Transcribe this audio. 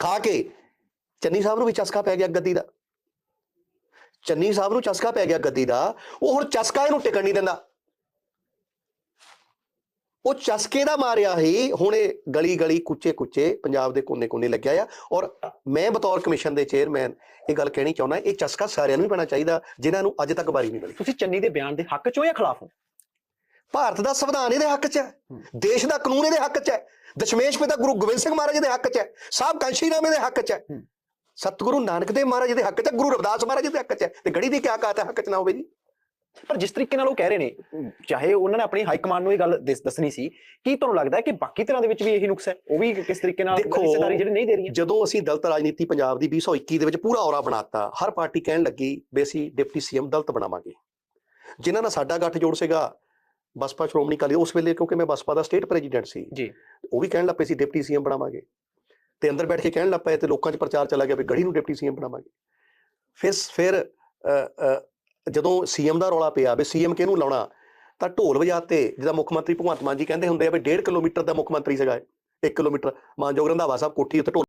ਖਾ ਕੇ ਚੰਨੀ ਸਾਹਿਬ ਨੂੰ ਵੀ ਚਸਕਾ ਪੈ ਗਿਆ ਗੱਦੀ ਦਾ। ਚੰਨੀ ਸਾਹਿਬ ਨੂੰ ਚਸਕਾ ਪੈ ਗਿਆ ਗੱਦੀ ਦਾ ਉਹ ਹੁਣ ਚਸਕਾ ਇਹਨੂੰ ਟਿਕਣ ਨਹੀਂ ਦਿੰਦਾ। ਉਹ ਚਸਕੇ ਦਾ ਮਾਰਿਆ ਹੀ ਹੁਣ ਇਹ ਗਲੀ ਗਲੀ ਕੁੱਚੇ ਕੁੱਚੇ ਪੰਜਾਬ ਦੇ ਕੋਨੇ ਕੋਨੇ ਲੱਗਿਆ ਆ। ਔਰ ਮੈਂ ਬਤੌਰ ਕਮਿਸ਼ਨ ਦੇ ਚੇਅਰਮੈਨ ਇਹ ਗੱਲ ਕਹਿਣੀ ਚਾਹੁੰਦਾ ਇਹ ਚਸਕਾ ਸਾਰਿਆਂ ਨੂੰ ਹੀ ਪੈਣਾ ਚਾਹੀਦਾ ਜਿਨ੍ਹਾਂ ਨੂੰ ਅੱਜ ਤੱਕ ਵਾਰੀ ਨਹੀਂ ਮਿਲੀ। ਤੁਸੀਂ ਚੰਨੀ ਦੇ ਬਿਆਨ ਦੇ ਹੱਕ 'ਚ ਹੋ ਜਾਂ ਖਿਲਾਫ ਹੋ? ਭਾਰਤ ਦਾ ਸੰਵਿਧਾਨ ਇਹਦੇ ਹੱਕ 'ਚ ਹੂੰ। ਦੇਸ਼ ਦਾ ਕਾਨੂੰਨ ਇਹਦੇ ਹੱਕ 'ਚ ਹੈ। ਦਸ਼ਮੇਸ਼ ਪਿਤਾ ਗੁਰੂ ਗੋਬਿੰਦ ਸਿੰਘ ਮਹਾਰਾਜ ਦੇ ਹੱਕ 'ਚ ਹੈ। ਸਾਹਿਬ ਕਾਂਸ਼ੀਰਾਮ ਦੇ ਹੱਕ 'ਚ ਹੈ। ਸਤਿਗੁਰੂ ਨਾਨਕ ਦੇਵ ਮਹਾਰਾਜ ਦੇ ਹੱਕ 'ਚ ਗੁਰੂ ਰਵਿਦਾਸ ਮਹਾਰਾਜ ਦੇ ਹੱਕ 'ਚ ਹੈ। ਤੇ ਗੜੀ ਦੀ ਕਿਆ ਕਾਤ ਹੈ ਹੱਕ 'ਚ ਨਾ ਹੋਵੇ ਜੀ। ਪਰ ਜਿਸ ਤਰੀਕੇ ਨਾਲ ਉਹ ਕਹਿ ਰਹੇ ਨੇ ਚਾਹੇ ਉਹਨਾਂ ਨੇ ਆਪਣੀ ਹਾਈ ਕਮਾਂਡ ਨੂੰ ਇਹ ਗੱਲ ਦਿਸ- ਦੱਸਣੀ ਸੀ ਕੀ ਤੁਹਾਨੂੰ ਲੱਗਦਾ ਹੈ ਕਿ ਬਾਕੀ ਤਰ੍ਹਾਂ ਦੇ ਵਿੱਚ ਵੀ ਇਹੀ ਨੁਕਸ ਹੈ? ਉਹ ਵੀ ਕਿਸ ਤਰੀਕੇ ਨਾਲ ਹਿੱਸੇਦਾਰੀ ਜਿਹੜੀ ਨਹੀਂ ਦੇ ਰਹੀਆਂ? ਜਦੋਂ ਅਸੀਂ ਦਲਿਤ ਰਾਜਨੀਤੀ ਪੰਜਾਬ ਦੀ 2021 ਦੇ ਵਿੱਚ ਪੂਰਾ ਔਰਾ ਬਣਾਤਾ ਹਰ ਪਾਰਟੀ ਕਹਿਣ ਲੱਗੀ ਵੀ ਅਸੀਂ ਡਿਪਟੀ ਸੀਐਮ ਦਲਿਤ ਬਣਾਵਾਂਗੇ। ਜਿਨ੍ਹਾਂ ਨਾਲ ਸਾਡਾ ਗੱਠਜੋੜ ਸੀਗਾ ਬਸਪਾ ਸ਼੍ਰੋਮਣੀ ਅਕਾਲੀ ਉਸ ਵੇਲੇ ਕਿਉਂਕਿ ਮੈਂ ਬਸਪਾ ਦਾ ਸਟੇਟ ਪ੍ਰੈਜ਼ੀਡੈਂਟ ਸੀ। ਜੀ। ਉਹ ਵੀ ਕਹਿਣ ਲੱਪੇ ਸੀ ਡਿਪਟੀ ਸੀਐਮ ਬਣਾਵਾਂਗੇ। ਤੇ ਅੰਦਰ ਬੈਠ ਕੇ ਕਹਿਣ ਲੱਪੇ ਤੇ ਲੋਕਾਂ 'ਚ ਪ੍ਰਚਾਰ ਚਲਾ ਗਿਆ ਵੀ ਗੜੀ ਨੂੰ ਡਿਪਟੀ ਸੀਐਮ ਬਣਾਵਾਂਗੇ। ਫਿਰ ਫਿਰ ਅ, ਅ, ਜਦੋਂ ਸੀਐਮ ਦਾ ਰੌਲਾ ਪਿਆ ਵੀ ਸੀਐਮ ਕਿਹਨੂੰ ਲਾਉਣਾ ਤਾਂ ਢੋਲ ਵਜਾਤੇ ਜਿਹਦਾ ਮੁੱਖ ਮੰਤਰੀ ਭਗਵੰਤ ਮਾਨ ਜੀ ਕਹਿੰਦੇ ਹੁੰਦੇ ਆ ਵੀ 1.5 ਕਿਲੋਮੀਟਰ ਦਾ ਮੁੱਖ ਮੰਤਰੀ ਸੀਗਾ 1 ਕਿਲੋਮੀਟਰ ਮਾਨਯੋਗ ਰੰਧਾਵਾ ਸਾਹਿਬ ਕੋਠੀ ਉੱਤੇ ਢੋਲ